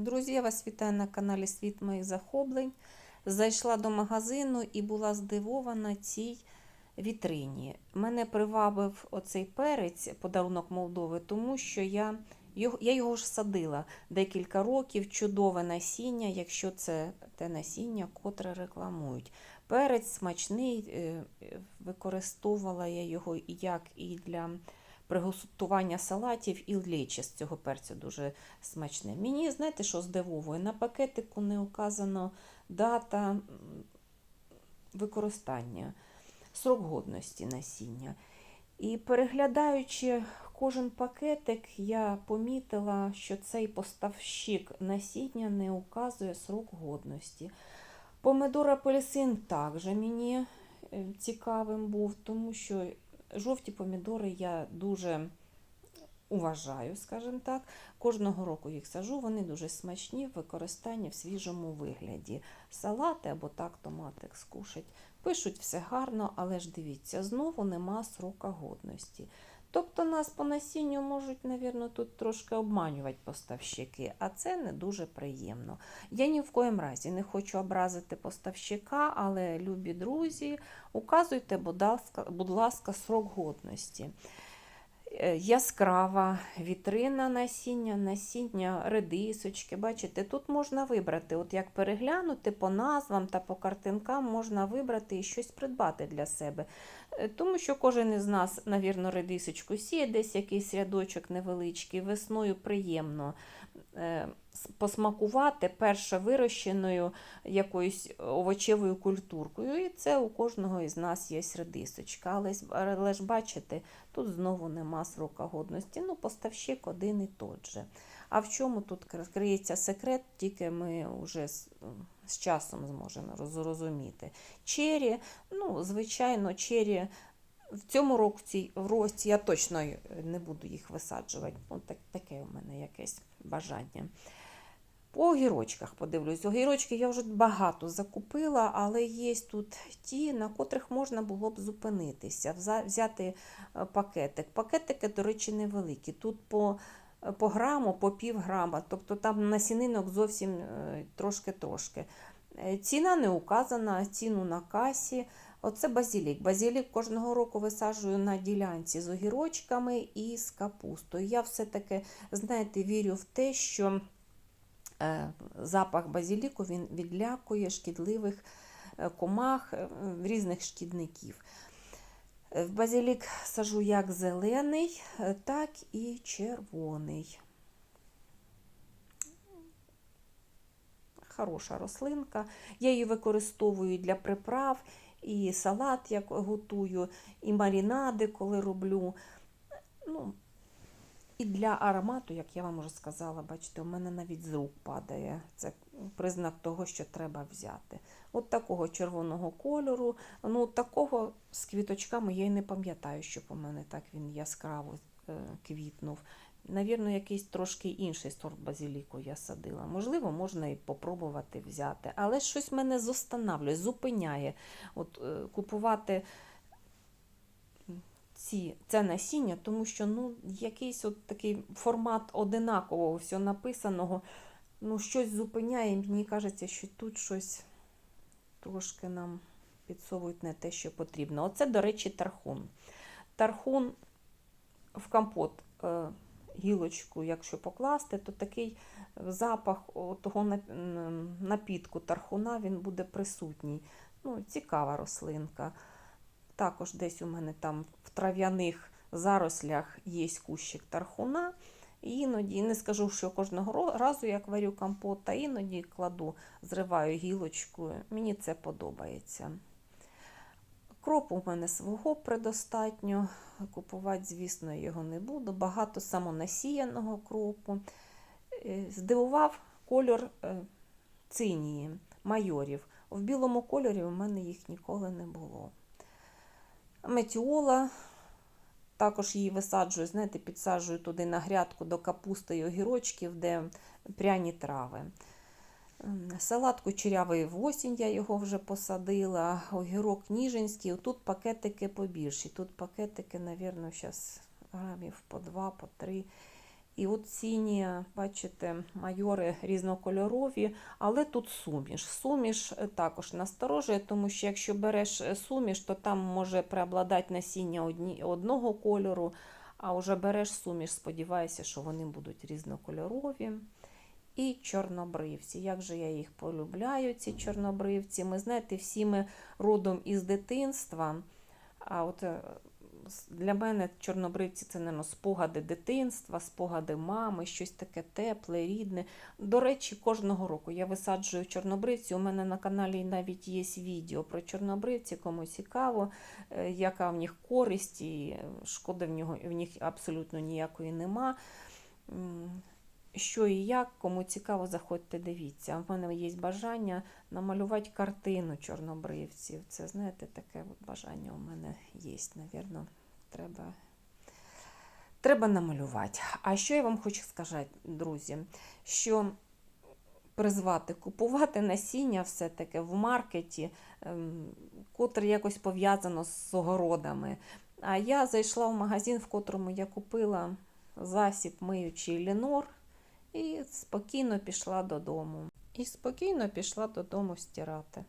Друзі, я вас вітаю на каналі Світ моїх захоплень. Зайшла до магазину і була здивована цій вітрині. Мене привабив оцей перець, подарунок Молдови, тому що я я його ж садила декілька років, чудове насіння, якщо це те насіння, котре рекламують. Перець смачний, е, використовувала я його як і для приготування салатів і лечі з цього перцю дуже смачне. Мені, знаєте, що здивовує? На пакетику не указано дата використання, срок годності насіння. І переглядаючи кожен пакетик, я помітила, що цей поставщик насіння не указує срок годності. Помидор апельсин також мені е, цікавим був, тому що жовті помідори я дуже уважаю, скажімо так. Кожного року їх сажу, вони дуже смачні в використанні в свіжому вигляді. Салати або так томатик скушать. Пишуть все гарно, але ж дивіться, знову нема срока годності. Тобто нас по насінню можуть, навірно, тут трошки обманювати поставщики, а це не дуже приємно. Я ні в коїм разі не хочу образити поставщика, але, любі друзі, указуйте, будь ласка, будь ласка, срок годності. Е, Яскрава вітрина насіння, насіння редисочки. Бачите, тут можна вибрати, от як переглянути по назвам та по картинкам, можна вибрати і щось придбати для себе. Е, Тому що кожен із нас, навірно, редисочку сіє, десь якийсь рядочок невеличкий, весною приємно посмакувати перше вирощеною якоюсь овочевою культуркою. І це у кожного із нас є редисочка. Але, але ж бачите, тут знову нема срока годності. Ну, поставщик один і тот же. А в чому тут кри- криється секрет, тільки ми вже з, часом зможемо роз- зрозуміти. Чері, ну, звичайно, чері в цьому році, в році я точно не буду їх висаджувати. Ну, так, таке у мене якесь бажання. По огірочках подивлюсь. Огірочки я вже багато закупила, але є тут ті, на котрих можна було б зупинитися, взяти е, пакетик. Пакетики, до речі, невеликі. Тут по, е, по граму, по пів грама, тобто там насінинок зовсім е, трошки-трошки. Е, Ціна не указана, ціну на касі. Оце базілік. Базілік кожного року висаджую на ділянці з огірочками і з капустою. Я все-таки, знаєте, вірю в те, що е, запах базіліку він відлякує шкідливих е, комах, е, різних шкідників. В базилік сажу як зелений, так і червоний. Хороша рослинка. Я її використовую для приправ, і салат як готую, і марінади, коли роблю. Ну, і для аромату, як я вам вже сказала, бачите, у мене навіть з рук падає. Це признак того, що треба взяти. От такого червоного кольору. Ну, такого з квіточками я й не пам'ятаю, щоб у мене так він яскраво е, квітнув. Навірно, якийсь трошки інший сорт базиліку я садила. Можливо, можна і попробувати взяти. Але щось мене зостанавлює, зупиняє. От, е, купувати ці, це насіння, тому що ну, якийсь от такий формат одинакового всього написаного, ну, щось зупиняє, мені кажеться, що тут щось трошки нам підсовують не те, що потрібно. Оце, до речі, тархун. Тархун в компот е, гілочку, якщо покласти, то такий запах того напітку тархуна він буде присутній. Ну, цікава рослинка. Також десь у мене там в трав'яних зарослях є кущик тархуна. Іноді, не скажу, що кожного разу як варю компот, та іноді кладу, зриваю гілочку. Мені це подобається. Кропу у мене свого предостатньо. Купувати, звісно, його не буду. Багато самонасіяного кропу. Е, Здивував кольор е, цинії, майорів. В білому кольорі у мене їх ніколи не було. Метіола. Також її висаджую, знаєте, підсаджую туди на грядку до капусти і огірочків, де пряні трави. Салат кучерявий в осінь, я його вже посадила. Огірок ніжинський. Тут пакетики побільші. Тут пакетики, мабуть, зараз грамів по два, по три. І от сіні, бачите, майори різнокольорові, але тут суміш. Суміш е, також насторожує, тому що якщо береш е, суміш, то там може преобладати насіння одні, одного кольору, а вже береш суміш, сподіваюся, що вони будуть різнокольорові. І чорнобривці. Як же я їх полюбляю, ці чорнобривці. Ми знаєте, всі ми родом із дитинства. А от е, для мене чорнобривці це не спогади дитинства, спогади мами, щось таке тепле, рідне. До речі, кожного року я висаджую чорнобривці. У мене на каналі навіть є відео про чорнобривці, кому цікаво, е, яка в них користь, і шкоди в, нього, в них абсолютно ніякої нема. Що і як, кому цікаво, заходьте, дивіться. У мене є бажання намалювати картину чорнобривців. Це, знаєте, таке от бажання у мене є, навірно, треба, треба намалювати. А що я вам хочу сказати, друзі, що призвати купувати насіння все-таки в маркеті, ем, котре якось пов'язано з огородами. А я зайшла в магазин, в котрому я купила засіб миючий Ленор, і спокійно пішла додому. І спокійно пішла додому стирати.